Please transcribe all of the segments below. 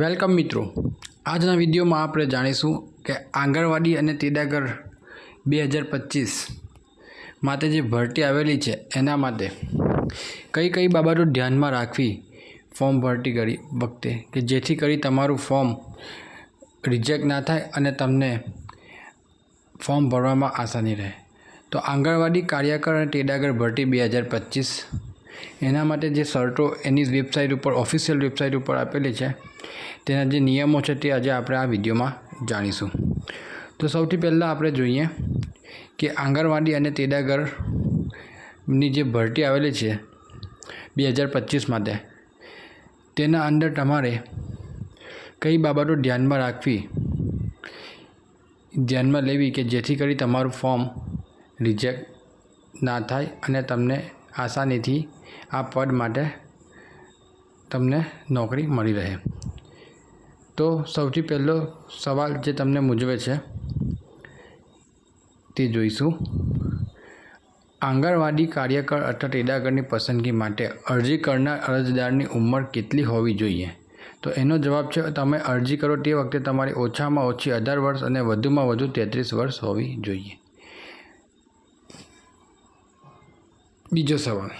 Welcome મિત્રો. આજના વિડીયોમાં આપણે જાણીશું કે આંગણવાડી અને તેડાગર બે હજાર પચીસ માટે જે ભરતી આવેલી છે એના માટે કઈ કઈ બાબતો ધ્યાનમાં રાખવી, ફોર્મ ભરતી કરી વખતે કે જેથી કરી તમારું ફોર્મ રિજેક્ટ ના થાય અને તમને ફોર્મ ભરવામાં આસાની રહે. તો આંગણવાડી કાર્યકર અને ટેડાગર ભરતી બે હજાર પચીસ એના માટે જે શર્ટો એની વેબસાઇટ ઉપર ઓફિશિયલ વેબસાઇટ ઉપર આપેલી છે, તેના જે નિયમો છે તે આજે આપણે આ વિડીયોમાં જાણીશું. તો સૌથી પહેલાં આપણે જોઈએ કે આંગણવાડી અને તેડાગરની જે ભરતી આવેલી છે બે હજાર પચીસ માટે, તેના અંદર તમારે કઈ બાબતો ધ્યાનમાં રાખવી, ધ્યાનમાં લેવી કે જેથી કરી તમારું ફોર્મ રિજેક્ટ ના થાય અને તમને આસાનીથી આ પદ માટે તમને નોકરી મળી રહે. તો સૌથી પહેલો સવાલ જે તમને મૂજવે છે, તે જોઈશું. આંગણવાડી કાર્યકર અથવા તેડાગરની પસંદગી માટે અરજી કરનાર અરજદારની ઉંમર કેટલી હોવી જોઈએ? તો એનો જવાબ છે, તમે અરજી કરો તે વખતે તમારી ઓછામાં ઓછી અઢાર વર્ષ અને વધુમાં વધુ તેત્રીસ વર્ષ હોવી જોઈએ. બીજો સવાલ.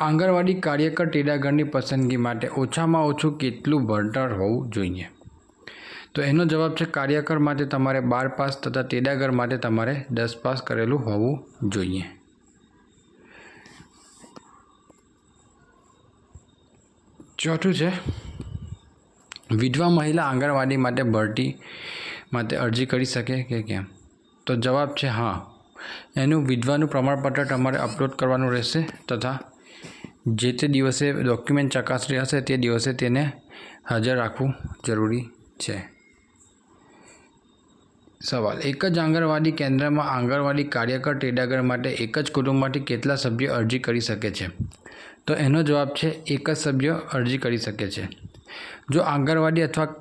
આંગણવાડી કાર્યકર ટેડાગરની પસંદગી માટે ઓછામાં ઓછું કેટલું ભણતર હોવું જોઈએ? તો એનો જવાબ છે કાર્યકર માટે તમારે બાર પાસ તથા તેડાગર માટે તમારે દસ પાસ કરેલું હોવું જોઈએ. ચોથું છે, વિધવા મહિલા આંગણવાડી માટે ભરતી માટે અરજી કરી શકે કે કેમ? તો જવાબ છે હા. એનું વિધવાનું પ્રમાણપત્ર તમારે અપલોડ કરવાનું રહેશે તથા જે તે દિવસે ડોક્યુમેન્ટ ચકાસણી હશે તે દિવસે તેને હાજર રાખવું જરૂરી છે. સવાલ, એક જ આંગણવાડી કેન્દ્રમાં આંગણવાડી કાર્યકર ટેડાગર માટે એક જ કુટુંબમાંથી કેટલા સભ્યો અરજી કરી શકે છે? તો એનો જવાબ છે, એક જ સભ્ય અરજી કરી શકે છે. જો આંગણવાડી અથવા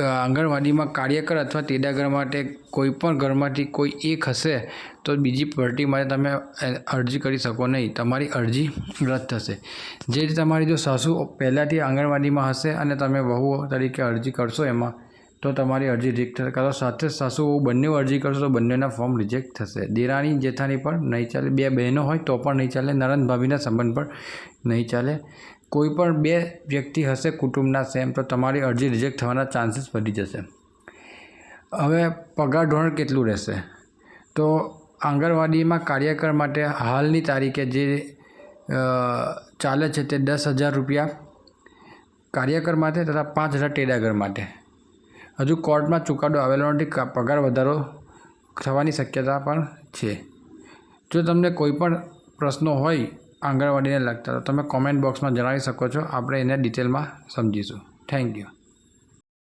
આંગણવાડીમાં કાર્યકર અથવા તેડાગર માટે કોઈ પણ ઘરમાંથી કોઈ એક હશે, તો બીજી પાર્ટી માટે તમે અરજી કરી શકો નહીં. તમારી અરજી રદ થશે. જે રીતે તમારી જો સાસુ પહેલાંથી આંગણવાડીમાં હશે અને તમે વહુ તરીકે અરજી કરશો એમાં, તો તમારી અરજી રિજેક્ટ થશે. કાં તો સાથે સાસુ બંને અરજી કરશો, તો બંનેના ફોર્મ રિજેક્ટ થશે. દેરાણી જેઠાણી પણ નહીં ચાલે. બે બહેનો હોય તો પણ નહીં ચાલે. નરંદ ભાભીના સંબંધ પણ નહીં ચાલે. કોઈ પણ બે વ્યક્તિ હશે કુટુંબના સેમ તો તમારી અરજી રિજેક્ટ થવાના ચાન્સીસ વધી જશે. હવે પગાર ધોરણ કેટલું રહેશે? તો આંગણવાડીમાં કાર્યકર માટે હાલની તારીખે જે ચાલે છે તે દસ હજાર રૂપિયા કાર્યકર માટે તથા પાંચ હજાર ટેડાગર માટે. હજુ કોર્ટમાં ચુકાદો આવેલો નથી પગાર વધારો થવાની શક્યતા પણ છે. જો તમને કોઈ પણ પ્રશ્નો હોય આંગણવાડીને લગતા તો તમે કોમેન્ટ બોક્સમાં જણાવી શકો છો. આપણે એને ડિટેલમાં સમજીશું. Thank you